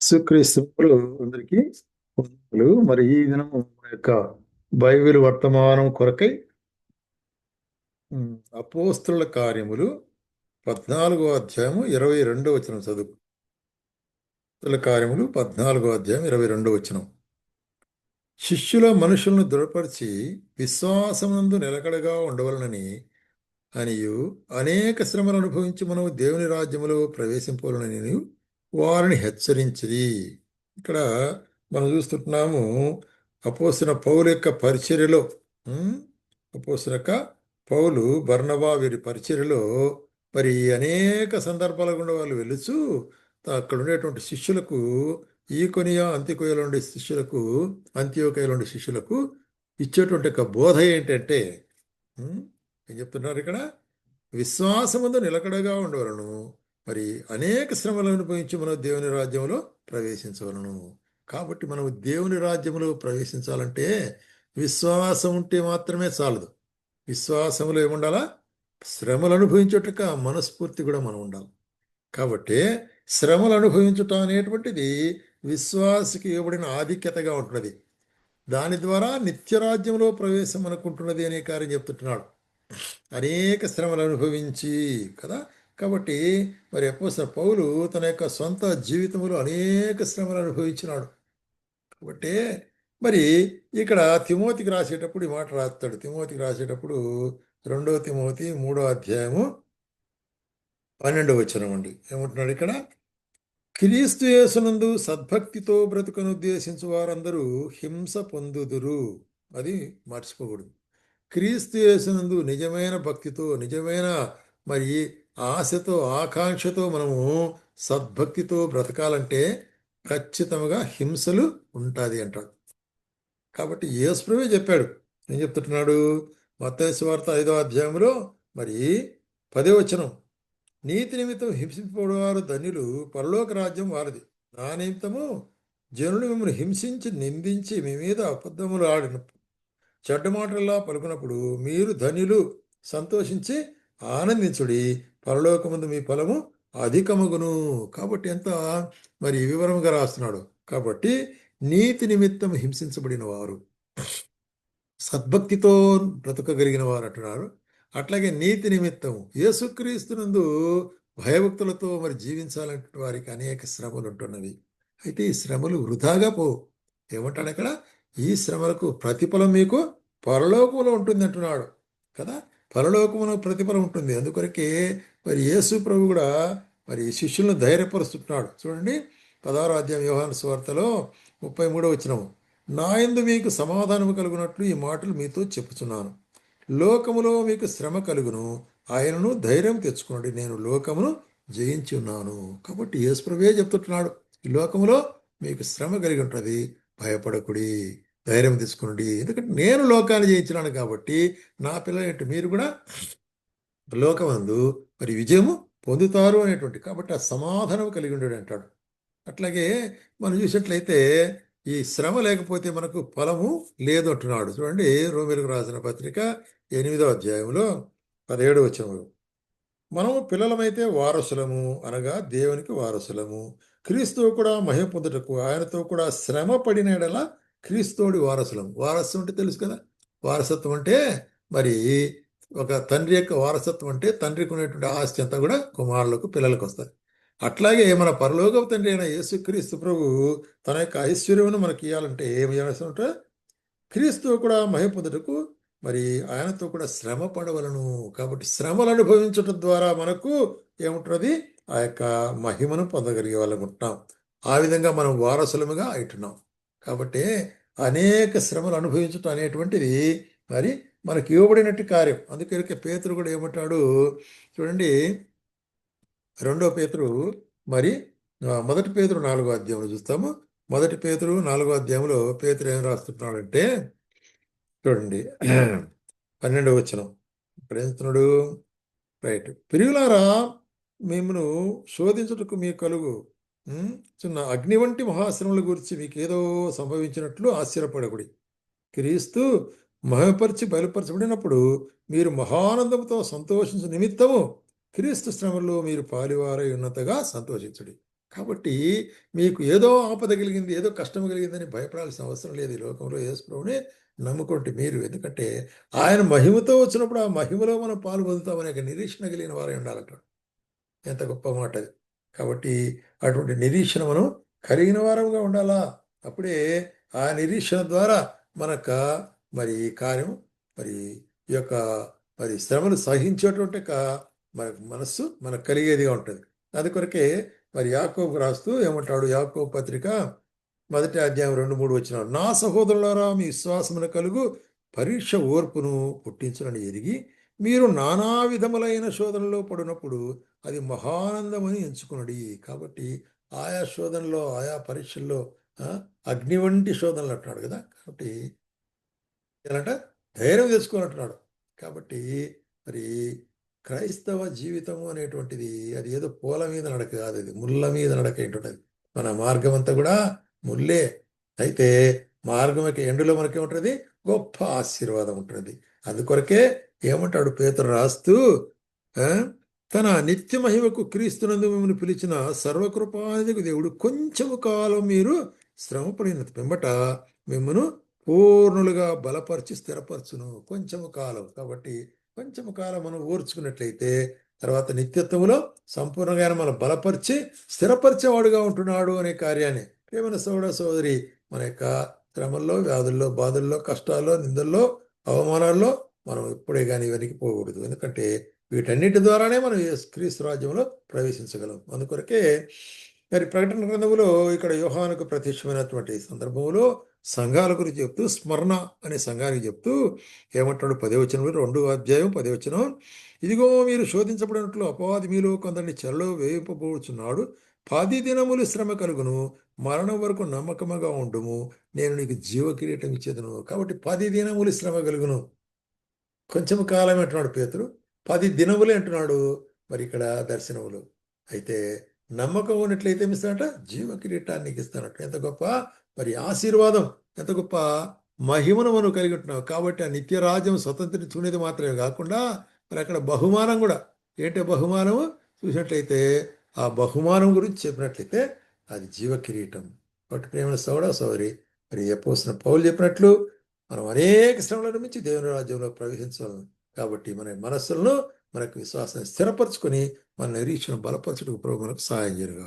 సుక్రీస్తులు అందరికీ మరి ఈ దినం మన యొక్క బైబిల్ వర్తమానం కొరకై అపోస్తుల కార్యములు పద్నాలుగో అధ్యాయము ఇరవై రెండో వచనం చదువు అపోస్తుల కార్యములు పద్నాలుగో అధ్యాయం ఇరవై రెండో వచనం. శిష్యుల మనుషులను దృఢపరిచి విశ్వాసమునందు నిలకడగా ఉండవలనని అనియు అనేక శ్రమలు అనుభవించి మనం దేవుని రాజ్యములో ప్రవేశింపాలని వారిని హెచ్చరించింది ఇక్కడ మనం చూస్తుంటున్నాము అపోసిన పౌలు యొక్క పరిచర్యలో అపోసిన పౌలు బర్ణబా వీరి పరిచర్యలో మరి అనేక సందర్భాల గుండా వాళ్ళు వెలుచు అక్కడ ఉండేటువంటి శిష్యులకు ఈ కొనియా అంత్యకొయలో ఉండే శిష్యులకు అంత్యోకయలో ఉండే శిష్యులకు ఇచ్చేటువంటి ఒక బోధ ఏంటంటే ఏం చెప్తున్నారు ఇక్కడ? విశ్వాసముందు నిలకడగా ఉండవలను. మరి అనేక శ్రమలు అనుభవించి మనం దేవుని రాజ్యంలో ప్రవేశించవలను. కాబట్టి మనం దేవుని రాజ్యంలో ప్రవేశించాలంటే విశ్వాసం ఉంటే మాత్రమే చాలదు. విశ్వాసములో ఏముండాలా? శ్రమలు అనుభవించుటక మనస్ఫూర్తి కూడా మనం ఉండాలి. కాబట్టి శ్రమలు అనుభవించుట అనేటువంటిది విశ్వాసకి ఇవ్వబడిన ఆధిక్యతగా ఉంటున్నది. దాని ద్వారా నిత్యరాజ్యంలో ప్రవేశం అనుకుంటున్నది అనే కార్యం చెప్తున్నాడు అనేక శ్రమలు అనుభవించి కదా? కాబట్టి మరి అపోసిన పౌలు తన యొక్క సొంత జీవితంలో అనేక శ్రమలు అనుభవించినాడు. కాబట్టి మరి ఇక్కడ తిమోతికి రాసేటప్పుడు ఈ మాట రాస్తాడు. తిమోతికి రాసేటప్పుడు రెండో తిమోతి మూడో అధ్యాయము పన్నెండో వచ్చిన అండి. ఏమంటున్నాడు ఇక్కడ? క్రీస్తు యేసునందు సద్భక్తితో బ్రతుకను ఉద్దేశించు వారందరూ హింస పొందుదురు. అది మర్చిపోకూడదు. క్రీస్తు యేసునందు నిజమైన భక్తితో నిజమైన మరి ఆశతో ఆకాంక్షతో మనము సద్భక్తితో బ్రతకాలంటే ఖచ్చితంగా హింసలు ఉంటుంది అంటాడు. కాబట్టి యేసుప్రవే చెప్పాడు. ఏం చెప్తున్నాడు మత్తయి వార్త ఐదో అధ్యాయంలో మరి పదే వచనం. నీతి నిమిత్తం హింసింపబడేవారు ధన్యులు పరలోక రాజ్యం వారిది. నా నిమిత్తము జనులు మిమ్మల్ని హింసించి నిందించి మీ మీద అబద్ధములు ఆడిన చెడ్డ మాటల్లా పలుకున్నప్పుడు మీరు ధన్యులు సంతోషించి ఆనందించుడి. పరలోకముందు మీ ఫలము అధికమగును. కాబట్టి ఎంత? మరి వివరంగా రాస్తున్నాడు. కాబట్టి నీతి నిమిత్తం హింసించబడిన వారు సద్భక్తితో బ్రతకగలిగిన వారు అంటున్నారు. అట్లాగే నీతి నిమిత్తం యేసుక్రీస్తునందు భయభక్తులతో మరి జీవించాలంటే వారికి అనేక శ్రమలు ఉంటున్నవి. అయితే ఈ శ్రమలు వృధాగా పో ఏమంటాడు ఇక్కడ? ఈ శ్రమలకు ప్రతిఫలం మీకు పరలోకంలో ఉంటుంది అంటున్నాడు కదా? పరలోకములో ప్రతిఫలం ఉంటుంది. అందుకొరకే మరి యేసు ప్రభు కూడా మరి శిష్యులను ధైర్యపరుస్తున్నాడు చూడండి పదహారో అధ్యాయం వ్యవహార స్వార్తలో ముప్పై మూడో వచ్చినము నాయందు మీకు సమాధానము కలుగునట్లు ఈ మాటలు మీతో చెప్పుచున్నాను. లోకములో మీకు శ్రమ కలుగును ఆయనను ధైర్యం తెచ్చుకోండి నేను లోకమును జయించి ఉన్నాను కాబట్టి యేసుప్రభే చెప్తుంటున్నాడు. ఈ లోకములో మీకు శ్రమ కలిగి ఉంటుంది భయపడకుడి. ధైర్యం తీసుకునండి. ఎందుకంటే నేను లోకాన్ని జయించినాను కాబట్టి నా పిల్లలు ఏంటి? మీరు కూడా లోకమందు మరి విజయము పొందుతారు అనేటువంటి. కాబట్టి ఆ సమాధానం కలిగి ఉండడు అంటాడు. అట్లాగే మనం చూసినట్లయితే ఈ శ్రమ లేకపోతే మనకు ఫలము లేదు అంటున్నాడు. చూడండి రోమిలకు రాసిన పత్రిక ఎనిమిదో అధ్యాయంలో పదిహేడు వచ్చిన మనము పిల్లలమైతే వారసులము అనగా దేవునికి వారసులము. క్రీస్తు కూడా మహిమ పొందుటకు ఆయనతో కూడా శ్రమ పడిన క్రీస్తుడి వారసులం. వారసు అంటే తెలుసు కదా? వారసత్వం అంటే మరి ఒక తండ్రి యొక్క వారసత్వం అంటే తండ్రికి ఉన్నటువంటి ఆస్తి అంతా కూడా కుమారులకు పిల్లలకు వస్తుంది. అట్లాగే మన పరలోక తండ్రి అయిన యేసుక్రీస్తు ప్రభు తన యొక్క ఐశ్వర్యమును మనకి ఇవ్వాలంటే ఏమి చేయాల్సి ఉంటే క్రీస్తు కూడా మహి పొందుటకు మరి ఆయనతో కూడా శ్రమ పడవలను. కాబట్టి శ్రమలు అనుభవించడం ద్వారా మనకు ఏముంటున్నది ఆ యొక్క మహిమను పొందగలిగే వాళ్ళకుంటున్నాం ఆ విధంగా మనం వారసులముగా అయితున్నాం. కాబట్టి అనేక శ్రమలు అనుభవించటం అనేటువంటిది మరి మనకి ఇవ్వబడినట్టు కార్యం. అందుకే పేతురు కూడా ఏమంటాడు? చూడండి రెండో పేతురు మరి మొదటి పేతురు నాలుగో అధ్యాయంలో చూస్తాము. మొదటి పేతురు నాలుగో అధ్యాయంలో పేతురు ఏం రాస్తున్నాడంటే చూడండి పన్నెండో వచనం. ఇక్కడ ఏం రైట్. పిరుగులారా మిమ్మను శోధించుటకు మీ కలుగు. చిన్న అగ్ని వంటి మహాశ్రమల గురించి మీకు ఏదో సంభవించినట్లు ఆశ్చర్యపడకుడి. క్రీస్తు మహిమపరిచి బయలుపరచబడినప్పుడు మీరు మహానందంతో సంతోషించు నిమిత్తము క్రీస్తు శ్రమలో మీరు పాలివారై ఉన్నతగా సంతోషించుడి. కాబట్టి మీకు ఏదో ఆపద కలిగింది ఏదో కష్టం కలిగిందని భయపడాల్సిన అవసరం లేదు ఈ లోకంలో యేసుప్రభుని నమ్ముకోండి మీరు. ఎందుకంటే ఆయన మహిమతో వచ్చినప్పుడు ఆ మహిమలో మనం పాలు పొందుతామనే నిరీక్షణ కలిగిన వారే ఉండాలంటాడు. ఎంత గొప్ప మాట అది. కాబట్టి అటువంటి నిరీక్షణ మనం కలిగిన వారంగా ఉండాలా? అప్పుడే ఆ నిరీక్షణ ద్వారా మనక మరి కార్యం మరి ఈ యొక్క మరి శ్రమను సహించేటువంటి మనకు మన మనస్సు మనకు కలిగేదిగా ఉంటుంది. అది కొరకే మరి యాకోబు రాస్తూ ఏమంటాడు? యాకోబు పత్రిక మొదటి అధ్యాయం రెండు మూడు వచ్చిన నా సహోదరులారా మీ విశ్వాసమున కలుగు పరీక్ష ఓర్పును పుట్టించునని ఎరిగి మీరు నానా విధములైన శోధనలో పడినప్పుడు అది మహానందమని ఎంచుకున్నది. కాబట్టి ఆయా శోధనలో ఆయా పరీక్షల్లో ఆ, అగ్ని వంటి శోధనలు అంటున్నాడు కదా. కాబట్టి ఎలాంట? ధైర్యం తెచ్చుకోవాలంటున్నాడు. కాబట్టి మరి క్రైస్తవ జీవితము అనేటువంటిది అది ఏదో పూల మీద నడక కాదు అది ముళ్ళ మీద నడక ఏంటుంటది మన మార్గం అంతా కూడా ముల్లే అయితే మార్గం యొక్క ఎండులో మనకేముంటుంది గొప్ప ఆశీర్వాదం ఉంటుంది. అందుకొరకే ఏమంటాడు పేతురు? రాస్తూ తన నిత్య మహిమకు క్రీస్తునందు మిమ్మల్ని పిలిచిన సర్వకృపాదికు దేవుడు కొంచెము కాలం మీరు శ్రమపడిన పిమ్మట మిమ్మను పూర్ణులుగా బలపరిచి స్థిరపరచును. కొంచెము కాలం. కాబట్టి కొంచెము కాలం మనం ఓర్చుకున్నట్లయితే తర్వాత నిత్యత్వంలో సంపూర్ణంగా మనం బలపరిచి స్థిరపరిచేవాడుగా ఉంటున్నాడు అనే కార్యాన్ని ప్రేమైన సోదర సోదరి మన యొక్క శ్రమల్లో వ్యాధుల్లో బాధల్లో కష్టాల్లో నిందల్లో అవమానాల్లో మనం ఇప్పుడే కానీ వెనక్కి పోకూడదు. ఎందుకంటే వీటన్నిటి ద్వారానే మనం క్రీస్తు రాజ్యంలో ప్రవేశించగలం. అందుకొరకే మరి ప్రకటన గ్రంథములో ఇక్కడ వ్యూహానికి ప్రత్యక్షమైనటువంటి సందర్భంలో సంఘాల గురించి చెప్తూ స్మరణ అనే సంఘానికి చెప్తూ ఏమంటాడు? పదేవచనం రెండు అధ్యాయం పదేవచనం ఇదిగో మీరు శోధించబడినట్లు అపవాది మీలో కొందరిని చెరలో వేయింపబోచున్నాడు పది దినములు శ్రమ కలుగును. మరణం వరకు నమ్మకముగా ఉండుము. నేను నీకు జీవ కిరీటం ఇచ్చేదను. కాబట్టి పది దినములు శ్రమ కలుగును. కొంచెం కాలం అంటున్నాడు పేతురు. పది దినములే అంటున్నాడు మరి ఇక్కడ దర్శనములు. అయితే నమ్మకం ఉన్నట్లయితే ఏమిస్తాడట జీవ కిరీటాన్ని ఇస్తానట. ఎంత గొప్ప? మరి ఆశీర్వాదం. ఎంత గొప్ప మహిమను మనం కలిగి ఉంటున్నావు కాబట్టి ఆ నిత్యరాజ్యం స్వతంత్రించుకునేది మాత్రమే కాకుండా మరి అక్కడ బహుమానం కూడా. ఏంటి బహుమానము? చూసినట్లయితే ఆ బహుమానం గురించి చెప్పినట్లయితే అది జీవ కిరీటం కాబట్టి ప్రేమ సౌడ సౌరి మరి ఎప్పుడు పౌలు చెప్పినట్లు మనం అనేక శ్రమల నుంచి దేవుని రాజ్యంలో ప్రవేశించాలి. కాబట్టి మన మనస్సులను మనకు విశ్వాసాన్ని స్థిరపరచుకొని మన నిరీక్షణ బలపరచుటకు ప్రభు మనకు సహాయం చేయగా